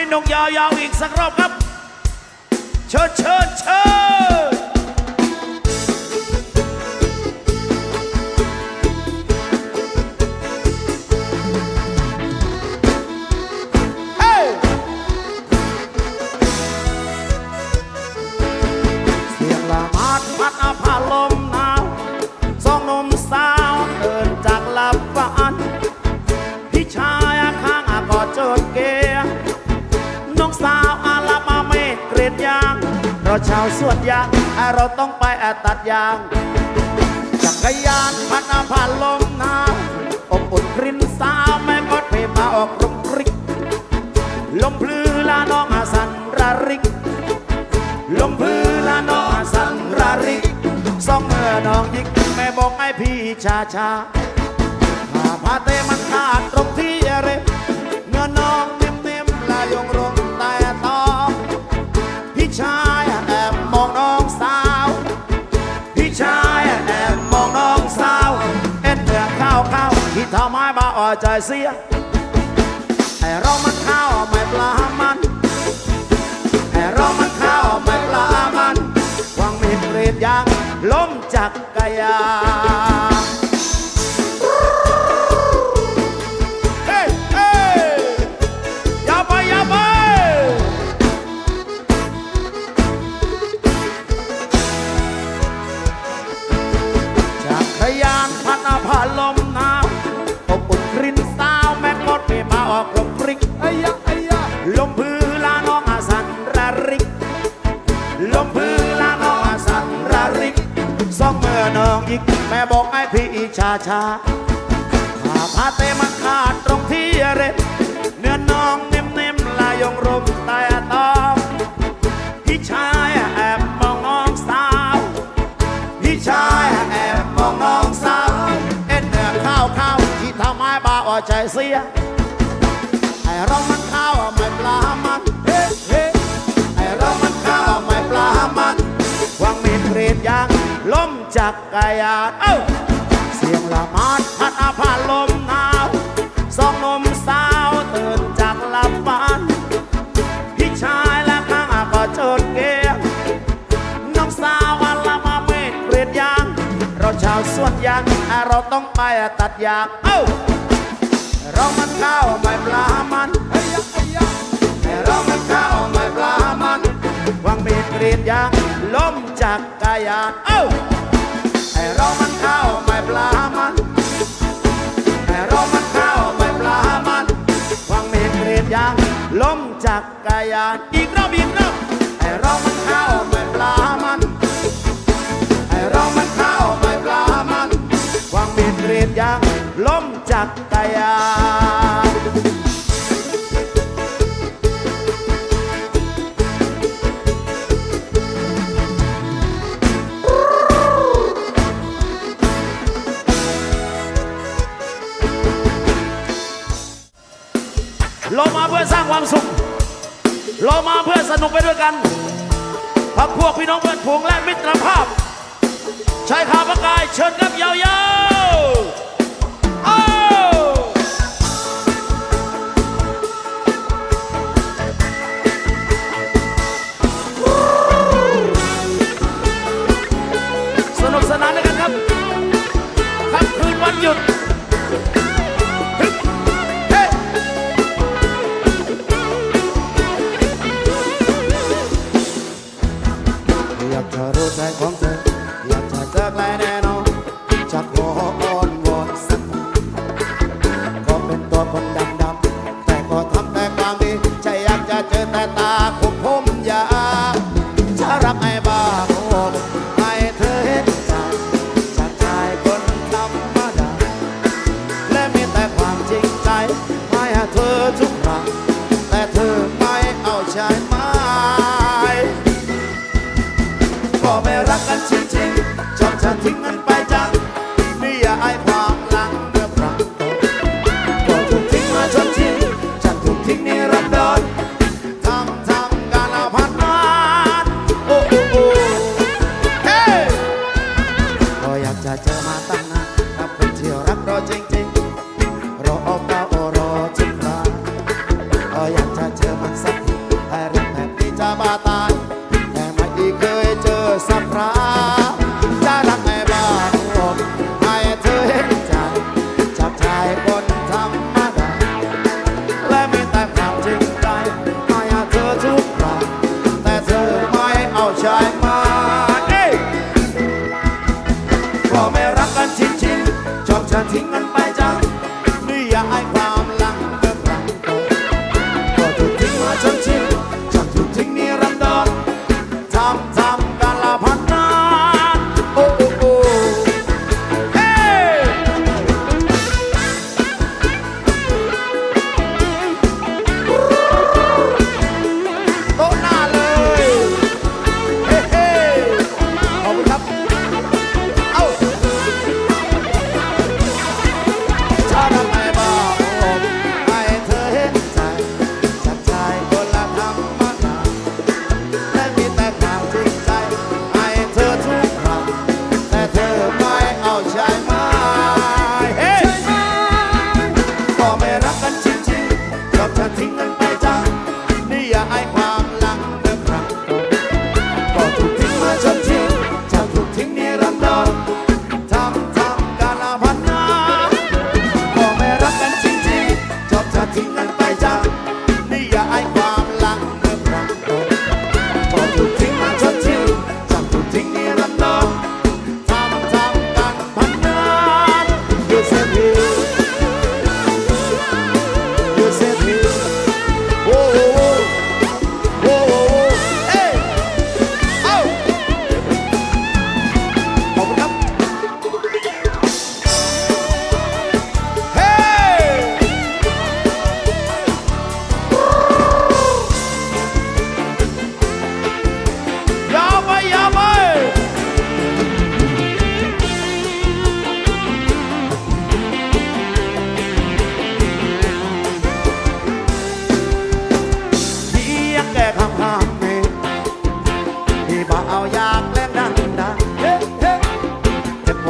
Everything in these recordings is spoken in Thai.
นี้นกยาวๆอีกสักรอบครับ เชิญเชิญเชิญ เราชาวสวนยางเราต้องไปอะตัดยางจักรยานพัดอาพาลมหนาวอบอุ่นกลิ่นสาแม่กดเพมาออกรุมริก ลมพลือลาน้องอาสันระริก ลมพื้นละน้องอาสันราริกสองเมื่อน้องยิกแม่บอกให้พี่ชาชาถ้าพาเตมันขาดตรงที่อะไรเที่ทำให้บ้าอ่อยใจเสียไอเรามันข้าวไม่ปลามันแต่เรามันข้าวไม่ปลามันวางมีดกรีดยางล้มจักกรยานเฮ้ยเฮ้ยอย่าไปอย่าไปจักรยานพัดอาพาลม น้องยิกแม่บอกให้พี่ชาชาถ้าพาเตมันขาดตรงที่เร็ดเนื้อน้องเนิ่มลายยงรมแต่ตอมพี่ชายแอบมองน้องสาว พี่ชายแอบมองน้องสาว เอ็นเนื้อข้าวข้าวที่ทำให้บ้าอ่อใจเสีย จักกรยานเอ้าเสียงละมาดพัดอาพาลมหนาวสองนมสาวตื่นจากหลับฝันพี่ชายและข้างอาก็เจิดเกียงน้องสาวอันละมาเมดกรีดยาง เราชาวสวนยางอะเราต้องไปตัดยางเอ้าเรามันข้าวไม่ปลามันไอ้ยะไอ้ยะแต่เรามันข้าวไม่ปลามันวางมีดกรีดยางล้มจากกรยานเอ้า ลามันแต่เรามันข้าวไม่ปลามันวางมีดกรีดยางล้มจากกรยานอีกรอบอีกรอบแต่เรามันข้าวไม่ปลามันแต่เรามันข้าวไม่ปลามันวางมีดกรีดยางล้มจากกรยาน เรามาเพื่อสนุกไปด้วยกันพักพวกพี่น้องเพื่อนฝูงและมิตรภาพชายขาประกายเชิญครับยาว แต่ตาค เจอมาตั้งนานกับคนที่รักเราจริง ฉันทิ้งจากถูกทิ้ง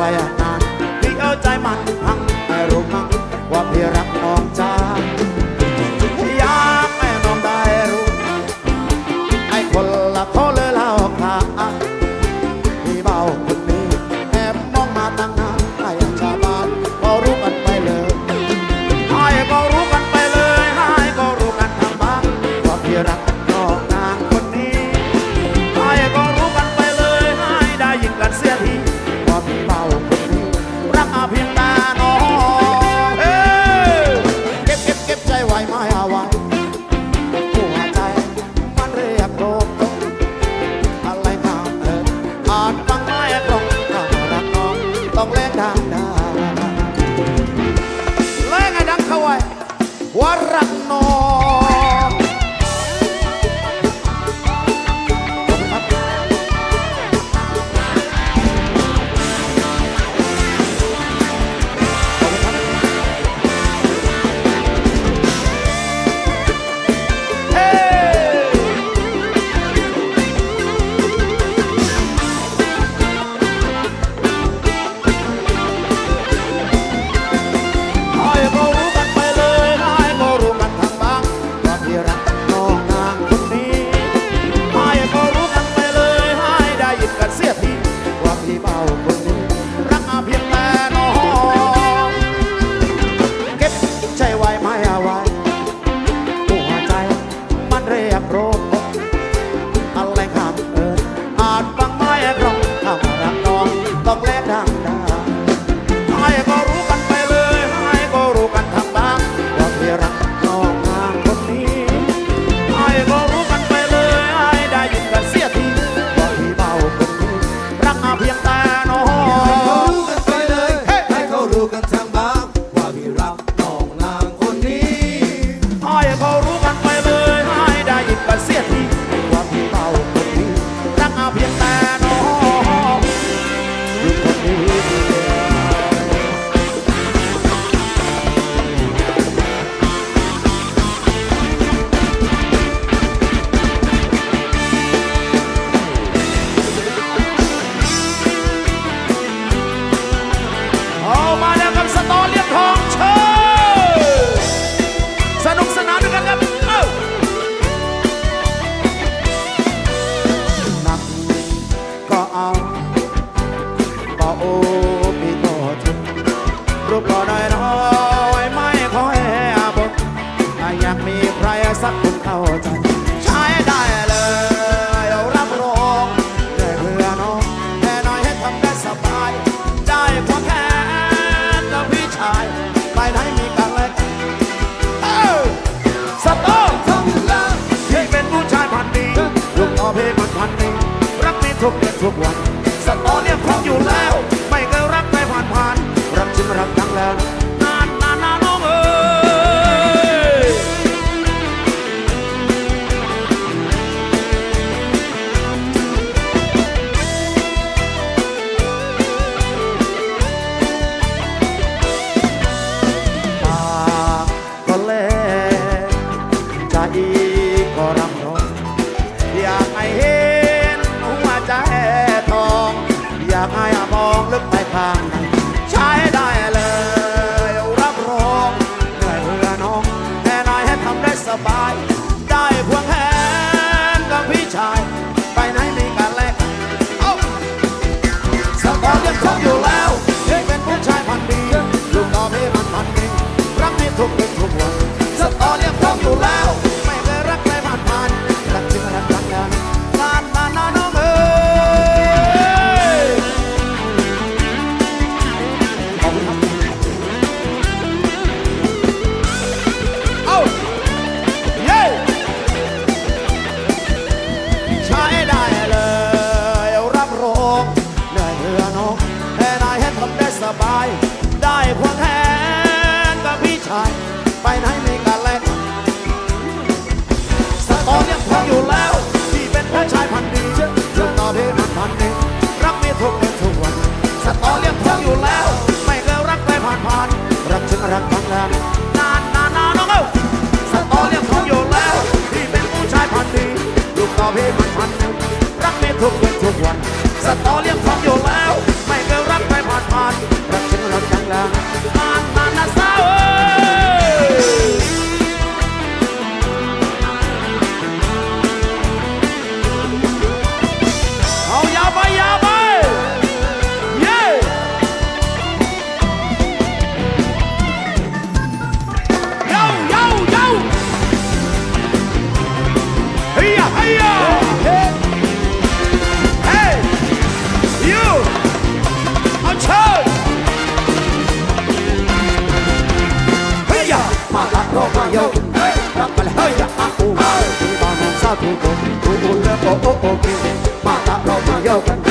来呀、my hour. ทุกเย็นทุกวันสตอเนี่ยพร้อมอยู่แล้ว รักทั้งนั้นนานนานนานน้องเอ้าสตอเลี้ยงทองอยู่แล้วพี่เป็นผู้ชายพันดีลูกต่อพี่มันพันหนึ่งรักเมียทุกเย็นทุกวัน สตอเลี้ยงทองอยู่แล้ว ไม่เคยรักใครผ่านผ่านรักฉันรักทั้งนั้น ทุกคนทุกคนแล้วก็โอ้โอเคมาตาเรามาเยากัน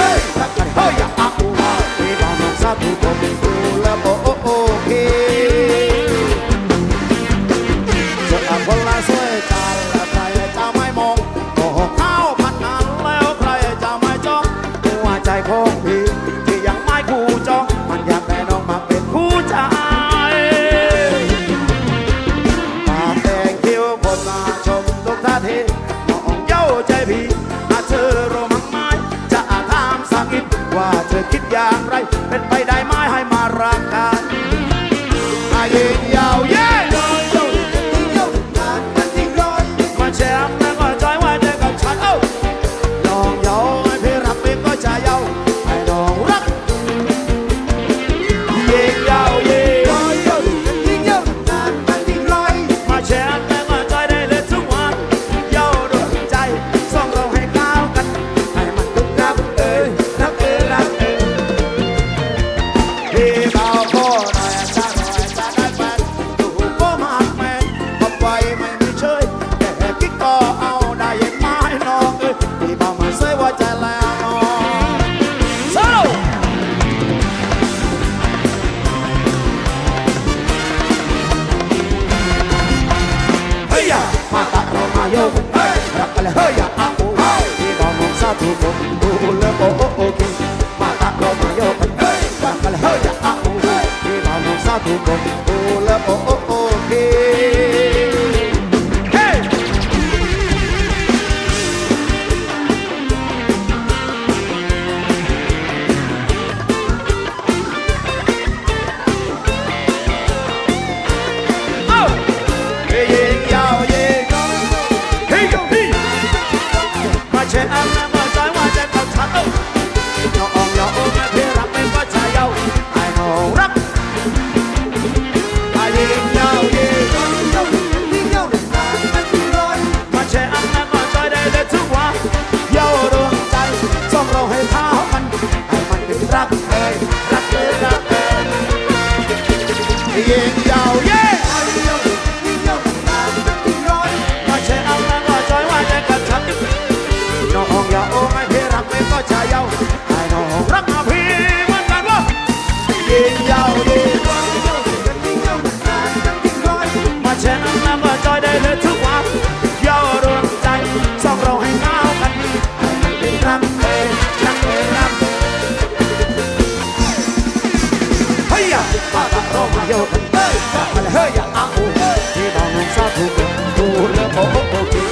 เป็นไปได้ oh, oh, oh. oh.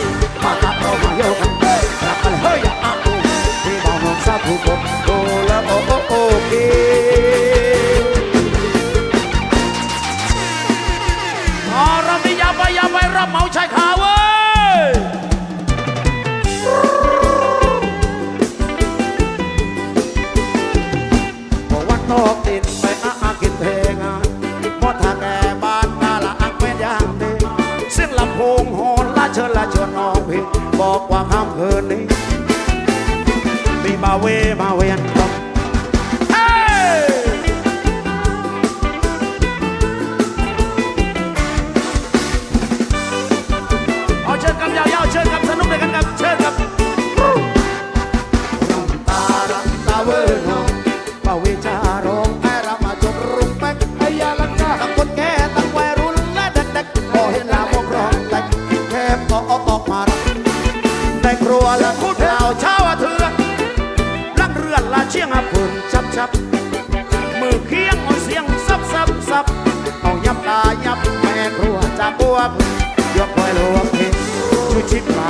ชิดมา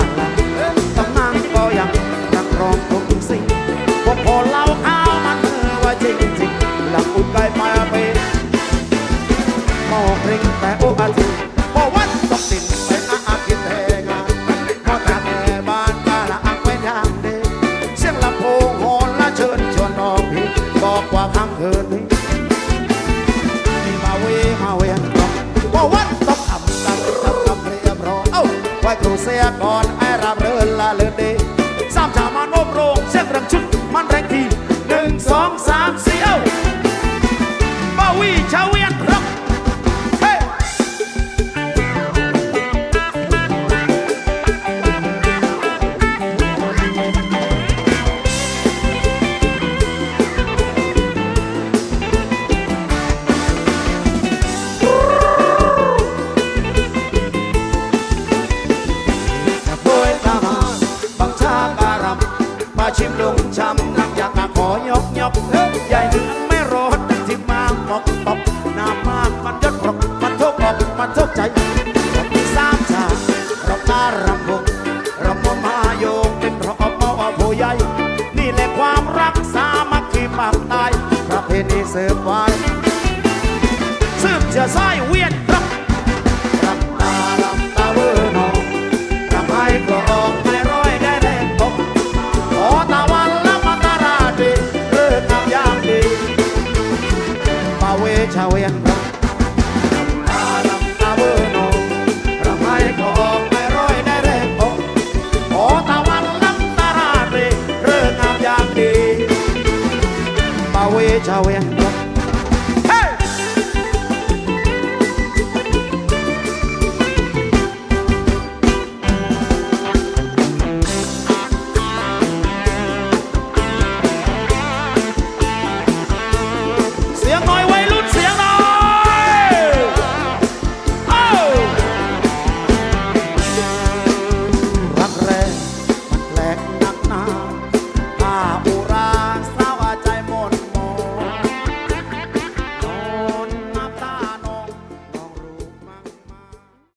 ตำนานก็ยังนักรองครบทุกสิ่งพวกพอเล่าข้าวมันเออว่าจริงจริงหลังอุดไกลไปไปมองเพลงแต่โอ้อาทิ เสืร์ฟไว้ซึมจะซ้ายเวียน ဝေးချဝေး